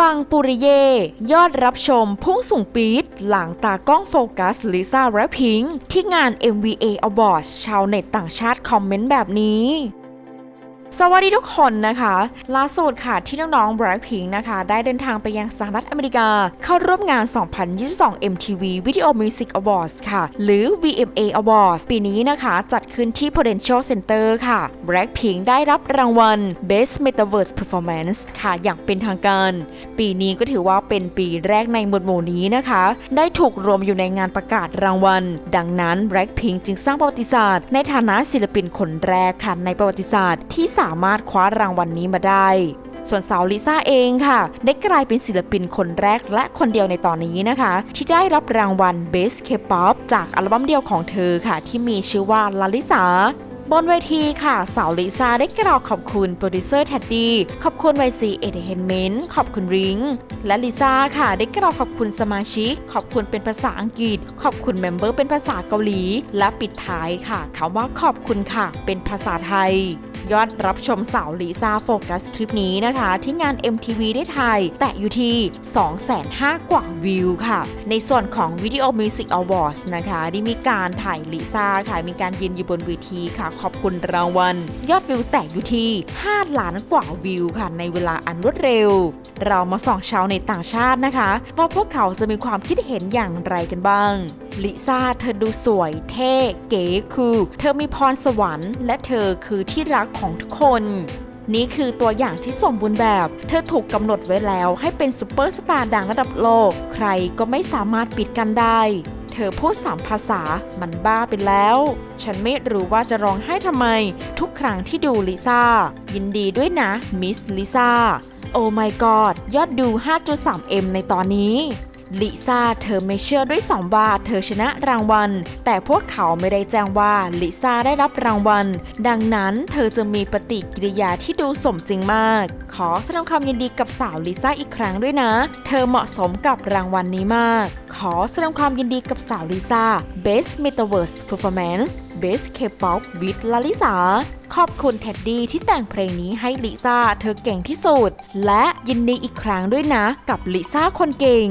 ปังปุริเย่ยอดรับชมพุ่งสูงปี๊ดหลังตากล้องโฟกัสลิซ่าและพิงค์ที่งาน MVA Awards ชาวเน็ตต่างชาติคอมเมนต์แบบนี้ สวัสดีทุกคนนะคะ ล่าสุดค่ะที่น้องๆ Blackpink นะคะ ได้เดินทางไปยังสหรัฐอเมริกา เข้าร่วมงาน 2022 MTV Video Music Awards ค่ะ หรือ VMA Awards ปีนี้นะคะ จัดขึ้นที่ Prudential Center ค่ะ Blackpink ได้รับรางวัล Best Metaverse Performance ค่ะ อย่างเป็นทางการ ปีนี้ก็ถือว่าเป็นปีแรกในหมวดหมู่นี้นะคะ ได้ถูกรวมอยู่ในงานประกาศรางวัล ดังนั้น Blackpink จึงสร้างประวัติศาสตร์ ในฐานะศิลปินคนแรกค่ะในประวัติศาสตร์ที่สาามารถคว้ารางวัลนนี้มาได้ ส่วนสาวลิซ่าเองค่ะ ได้กลายเป็นศิลปินคนแรกและคนเดียวในตอนนี้นะคะ ที่ได้รับรางวัล Best K-pop จากอัลบั้มเดียวของเธอค่ะ ที่มีชื่อว่าลาลิสา บนเวทีค่ะ สาวลิซ่าได้กล่าวขอบคุณโปรดิวเซอร์แท็ดดี้ขอบคุณ YG Entertainment ขอบคุณริงและลิซ่าค่ะ ได้กล่าวขอบคุณสมาชิก ขอบคุณเป็นภาษาอังกฤษ ขอบคุณเมมเบอร์เป็นภาษาเกาหลี และปิดท้ายค่ะคำว่าขอบคุณค่ะ เป็นภาษาไทย ยอดรับชมสาวลิซ่าโฟกัสคลิปนี้นะคะ ที่งาน MTV ได้ไทย แตะอยู่ที่2,500 กว่าวิวค่ะ ในส่วนของ Video Music Awards นะคะได้มีการถ่ายลิซ่าค่ะมีการยืนอยู่บนเวทีค่ะขอบคุณรางวัล ยอดวิวแตะอยู่ที่ 5 ล้านกว่าวิวค่ะในเวลาอันรวดเร็ว เรามาส่องชาวในต่างชาตินะคะ ว่าพวกเขาจะมีความคิดเห็นอย่างไรกันบ้าง ลิซ่าเธอดูสวยเท่เก๋คือ เธอมีพรสวรรค์ และเธอคือที่รักของทุกคนนี่คือตัวอย่างที่สมบูรณ์แบบ เธอถูกกำหนดไว้แล้วให้เป็นซูเปอร์สตาร์ดังระดับโลก ใครก็ไม่สามารถปิดกันได้ อพูดสามภาษา มันบ้าไปแล้ว ฉันไม่รู้ว่าจะร้องไห้ทำไม ทุกครั้งที่ดูลิซ่า ยินดีด้วยนะ มิสลิซ่า โอ้ my god ยอดดู 5.3M ในตอนนี้ ลิซ่าเธอไม่เชื่อด้วยสองว่าเธอชนะรางวัล แต่พวกเขาไม่ได้แจ้งว่าลิซ่าได้รับรางวัล ดังนั้นเธอจะมีปฏิกิริยาที่ดูสมจริงมาก ขอแสดงความยินดีกับสาวลิซ่าอีกครั้งด้วยนะ เธอเหมาะสมกับรางวัลนนี้มาก ขอแสดงความยินดีกับสาวลิซ่า Best Metaverse Performance Best K-pop with ลาลิสาขอบคุณแท็ดดี้ที่แต่งเพลงนี้ให้ลิซ่า เธอเก่งที่สุด และยินดีอีกครั้งด้วยนะ กับลิซ่าคนเก่ง